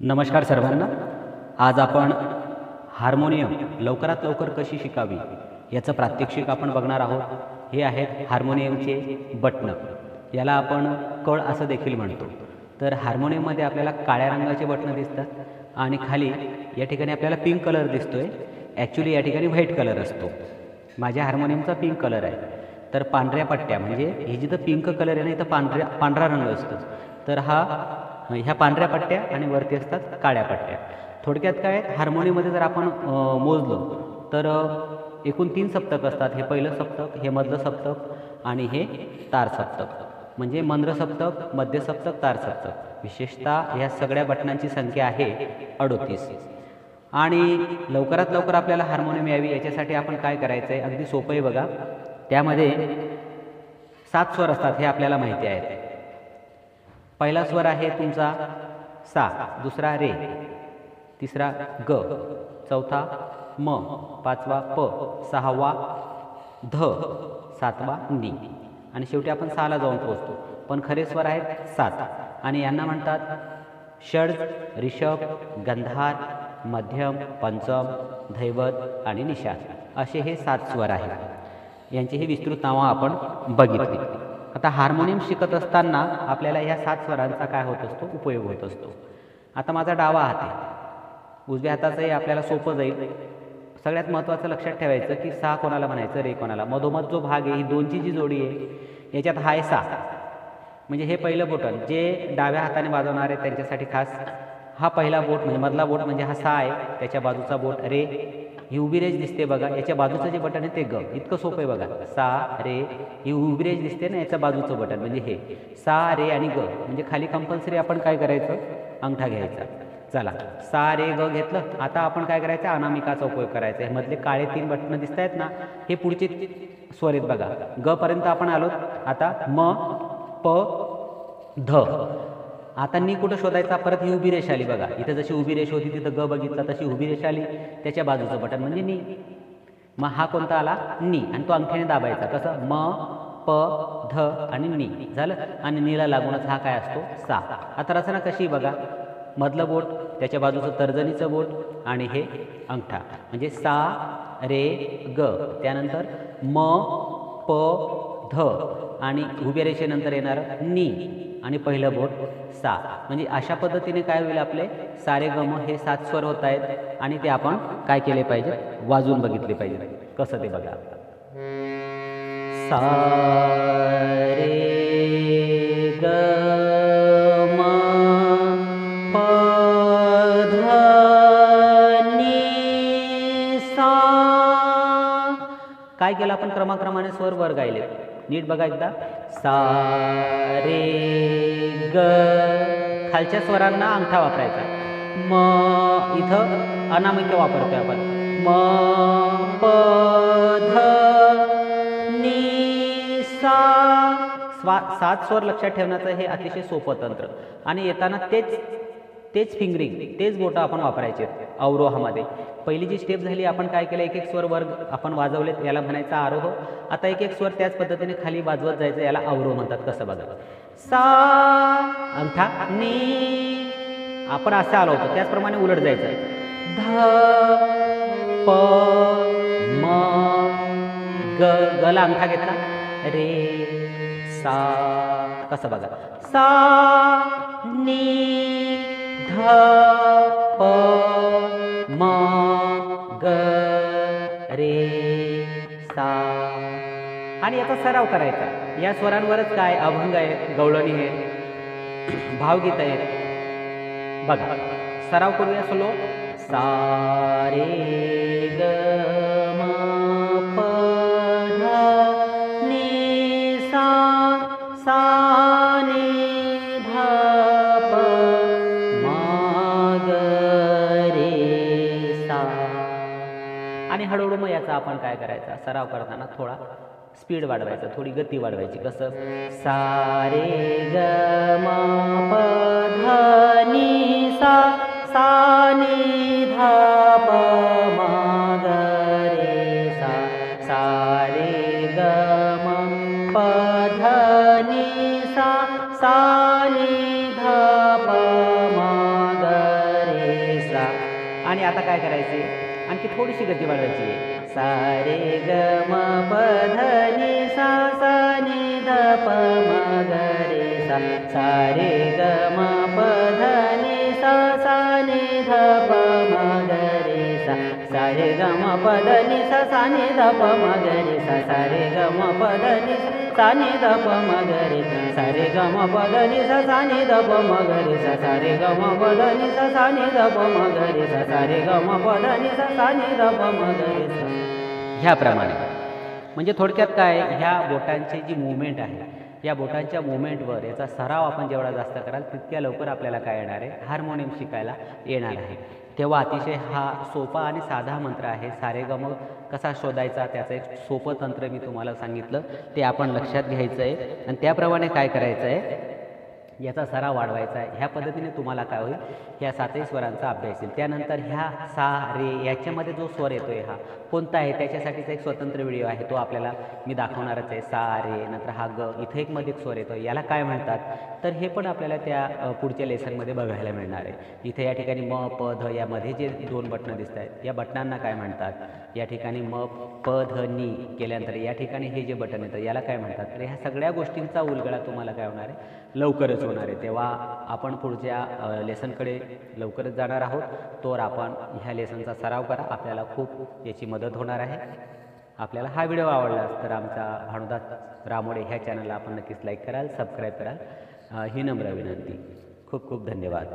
नमस्कार सर्वांना. आज आपण हार्मोनियम लवकरात लवकर कशी शिकावी याचं प्रात्यक्षिक आपण बघणार आहोत. हे आहेत हार्मोनियमचे बटणं. याला आपण कळ असं देखील म्हणतो. तर हार्मोनियममध्ये आपल्याला काळ्या रंगाचे बटणं दिसतात आणि खाली या ठिकाणी आपल्याला पिंक कलर दिसतो आहे ॲक्च्युली या ठिकाणी व्हाईट कलर असतो. माझ्या हार्मोनियमचा पिंक कलर आहे. तर पांढऱ्या पट्ट्या म्हणजे हे जिथं पिंक कलर आहे ना इथं पांढऱ्या पांढरा रंग असतो. तर हा ह्या पांढऱ्या पट्ट्या आणि वरती असतात काळ्या पट्ट्या. थोडक्यात काय हार्मोनियममध्ये जर आपण अ, मोजलो तर एकूण तीन सप्तक असतात. हे पहिलं सप्तक हे मधलं सप्तक आणि हे तार सप्तक. म्हणजे मंद्र सप्तक मध्य सप्तक तार सप्तक. विशेषतः ह्या सगळ्या बटनांची संख्या आहे अडोतीस. आणि लवकरात लवकर आपल्याला हार्मोनियम यावी याच्यासाठी आपण काय करायचं आहे अगदी सोपं आहे बघा. त्यामध्ये सात स्वर असतात हे आपल्याला माहिती आहे पहिला स्वर आहे तुमचा सा दुसरा रे तिसरा ग चौथा म पाचवा प सहावा ध सातवा नी. आणि शेवटी आपण सहाला जाऊन पोहोचतो. पण खरे स्वर आहेत सात. आणि यांना म्हणतात षड ऋषभ गंधार मध्यम पंचम धैवत आणि निषाद. असे हे सात स्वर आहेत. यांची ही विस्तृत नावं आपण बघितली. आता हार्मोनियम शिकत असताना आपल्याला ह्या सात स्वरांचा काय होत असतो? उपयोग होत असतो. आता माझा डावा हात आहे. उजव्या हाताचंही आपल्याला सोपं जाईल. सगळ्यात महत्त्वाचं लक्षात ठेवायचं की सहा कोणाला म्हणायचं रे कोणाला. मधोमध जो भाग आहे ही दोनची जी जोडी आहे याच्यात हा आहे म्हणजे हे पहिलं बोटन जे डाव्या हाताने वाजवणार आहे त्यांच्यासाठी खास हा पहिला बोट म्हणजे मधला बोट म्हणजे हा सा आहे. त्याच्या बाजूचा बोट रे. ही उभी रेज दिसते बघा. याच्या बाजूचं जे बटन आहे ते ग इतकं सोपं आहे बघा. सा रे ही उभी रेज दिसते ना याच्या बाजूचं बटन. म्हणजे हे. सा रे आणि ग. म्हणजे खाली कंपल्सरी आपण काय करायचं? अंगठा घ्यायचा. चला. सा रे ग घेतलं. आता आपण काय करायचं? अनामिकाचा उपयोग करायचा. आहे मधले काळे तीन बटणं दिसत आहेत ना हे पुढचे स्वर आहेत बघा. ग पर्यंत आपण आलो. आता म प ध. आता नी कुठं शोधायचा? परत ही उभी रेषा आली बघा. इथं जशी उभी रेष होती तिथं ग बघितला तशी उभी रेषा आली. त्याच्या बाजूचं बटन म्हणजे नी. मग हा कोणता आला? नी. आणि तो अंगठ्याने दाबायचा. कसं? म प ध आणि नी. झालं? आणि नीला लागूनच हा काय असतो? सा. आता रचना कशी बघा. मधलं बोट त्याच्या बाजूचं तर्जनीचं बोट आणि हे अंगठा. म्हणजे सा रे ग. त्यानंतर म प ध. आणि उभ्या रेषेनंतर येणारं नी. आणि पहिलं बोट सा म्हणजे अशा पद्धतीने काय होईल आपले? सारे गम हे सात स्वर होत आहेत आणि ते आपण काय केले पाहिजे वाजून बघितले पाहिजे कसं ते बघा? सा रे ग सा. काय केलं आपण? क्रमाक्रमाने स्वर वर गायले. नीट बघा एकदा. सा ग. खालच्या स्वरांना अंगठा वापरायचा. म इथं अनामिक वापरतोय आपण. म प ध नी सा. स्वा सात स्वर लक्षात ठेवण्याचं हे अतिशय सोपं तंत्र. आणि येताना तेच तेच फिंगरिंग तेच बोटं आपण वापरायचे अवरोहामध्ये. पहिली जी स्टेप झाली आपण काय केलं? एक एक स्वर वर्ग आपण वाजवलेत याला म्हणायचा आरोह. आता एक एक स्वर त्याच पद्धतीने खाली वाजवत जायचं याला अवरोह म्हणतात कसं बघा. सा अंगठा नी आपण असं आलो होतो त्याचप्रमाणे उलट जायचं. ध प म ग गला अंगठा घेतला रे सा कसं बघा. सा नी ध प म ग रे सा. आणि याचा सराव करायचा. या स्वरांवरच काय अभंग आहे गवळणी आहे भावगीत आहे बघा सराव करूया सलो. सा रे ग म हळूहळू मग याचा आपण काय करायचा? सराव करताना थोडा स्पीड वाढवायचा थोडी गती वाढवायची. कसं? सारे ग म प ध नी सा सा नी ध प म ग रे सा सारे ग म प ध नी सा सा नी ध प म ग आणि आता काय करायचे? थोडीशी गती वाढवायची. आहे सा ग म प सा. सा नि ध प म ग रे सा सारे ग म सा गम रे ग दप मगरी ध गम सा सा दप ध प गम ग रे सा मगरी रे ग म प दप नि सा गम ध प दप मगरी सा रे ग नि सा ध प म सा रे ग ध प सा रे ग नि सा ध प म ह्याप्रमाणे म्हणजे थोडक्यात काय ह्या बोटांची जी मुवमेंट आहे या बोटांच्या मुवमेंटवर याचा सराव आपण जेवढा जास्त कराल तितक्या लवकर आपल्याला काय येणार आहे? हार्मोनियम शिकायला येणार आहे. तेव्हा अतिशय हा सोपा आणि साधा मंत्र आहे. सारेगम कसा शोधायचा त्याचं एक सोपं तंत्र मी तुम्हाला सांगितलं. ते आपण लक्षात घ्यायचं आहे आणि त्याप्रमाणे काय करायचं आहे याचा सराव वाढवायचा आहे. ह्या पद्धतीने तुम्हाला काय होईल? ह्या सातही स्वरांचा अभ्यास येईल. त्यानंतर ह्या सा रे याच्यामध्ये जो स्वर येतो आहे हा कोणता आहे? त्याच्यासाठीचा एक स्वतंत्र व्हिडिओ आहे. तो आपल्याला मी दाखवणारच आहे. सा रे नंतर हा ग इथं एक मध्ये एक स्वर येतो याला काय म्हणतात? तर हे पण आपल्याला त्या पुढच्या लेसनमध्ये बघायला मिळणार आहे. इथे या ठिकाणी म प ध यामध्ये जे दोन बटणं दिसत आहेत या बटनांना काय म्हणतात? या ठिकाणी म प ध नी केल्यानंतर या ठिकाणी हे जे बटन येतं याला काय म्हणतात? तर ह्या सगळ्या गोष्टींचा उलगडा तुम्हाला काय होणार आहे? लवकरच होणार आहे. तेव्हा आपण पुढच्या लेसनकडे लवकरच जाणार आहोत. तर आपण ह्या लेसनचा सराव करा. आपल्याला खूप याची मदत होणार आहे. आपल्याला हा व्हिडिओ आवडला तर आमचा भानुदास रामोडे ह्या चॅनलला आपण नक्कीच लाईक कराल सबस्क्राईब कराल. ही नम्र विनंती. खूप खूप धन्यवाद.